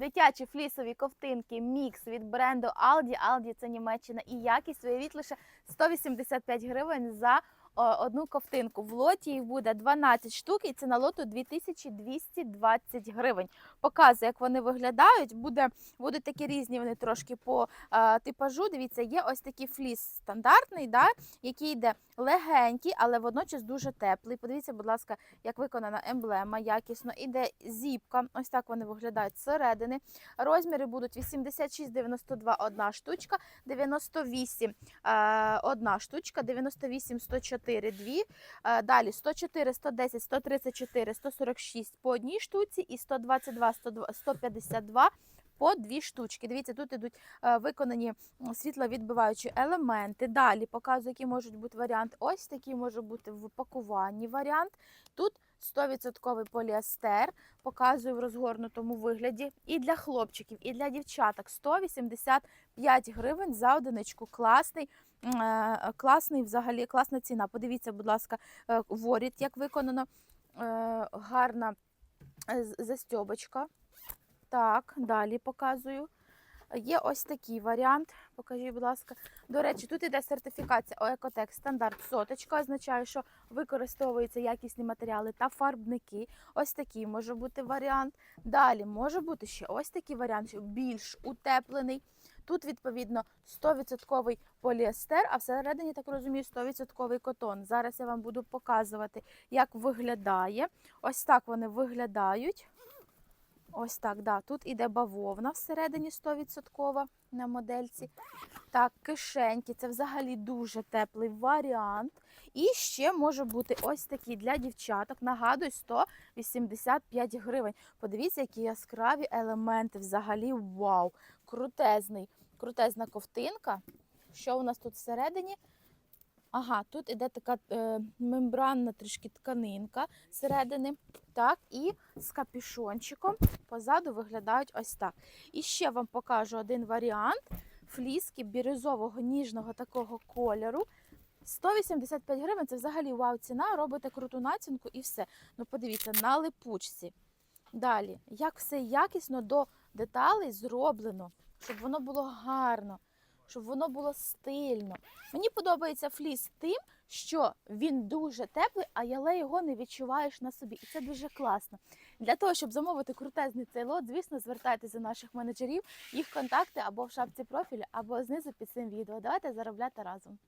Дитячі флісові ковтинки мікс від бренду Aldi. Aldi це Німеччина і якість виявіть лише 185 гривень за одну ковтинку. В лоті їх буде 12 штук, і ціна лоту 2220 гривень. Показую, як вони виглядають. Буде, будуть такі різні вони трошки по е, типажу. Дивіться, є ось такий фліс стандартний, да, який йде легенький, але водночас дуже теплий. Подивіться, будь ласка, як виконана емблема, якісно. Іде зіпка. Ось так вони виглядають зсередини. Розміри будуть 86-92 одна штучка, 98 е, одна штучка, 98 104 дві. Е, далі 104, 110, 134, 146 по одній штуці і 122, 102, 152 по дві штучки. Дивіться, тут ідуть е, виконані світловідбиваючі елементи. Далі показую, які можуть бути варіанти. Ось такий може бути в упакуванні варіант. Тут 100% поліестер, показую в розгорнутому вигляді. І для хлопчиків, і для дівчаток 185 гривень за одиничку. Класний, е, класний взагалі, класна ціна. Подивіться, будь ласка, е, воріт, як виконано. Гарна застьобочка. Так, далі показую. Є ось такий варіант. Покажіть, будь ласка. До речі, тут іде сертифікація Оекотек стандарт соточка, означає, що використовуються якісні матеріали та фарбники. Ось такий може бути варіант. Далі може бути ще ось такий варіант, більш утеплений. Тут, відповідно, 100% поліестер, а всередині, так розумію, 100% котон. Зараз я вам буду показувати, як виглядає. Ось так вони виглядають. Ось так, да. Тут іде бавовна всередині 100% на модельці. Так, кишеньки, це взагалі дуже теплий варіант. І ще може бути ось такий для дівчаток. Нагадую, 185 гривень. Подивіться, які яскраві елементи. Взагалі, вау! Крутезний, крутезна ковтинка. Що у нас тут всередині? Ага, тут іде така е, мембранна трішки тканинка зсередини. Так, і з капюшончиком позаду виглядають ось так. І ще вам покажу один варіант фліски бірюзового ніжного такого кольору. 185 гривень це взагалі вау ціна. Робите круту націнку і все. Ну, подивіться, на липучці. Далі, як все якісно до деталей зроблено, щоб воно було гарно, щоб воно було стильно. Мені подобається фліс тим, що він дуже теплий, а але його не відчуваєш на собі. І це дуже класно. Для того, щоб замовити крутезний цей лот, звісно, звертайтеся до наших менеджерів, їх контакти або в шапці профілю, або знизу під цим відео. Давайте заробляти разом.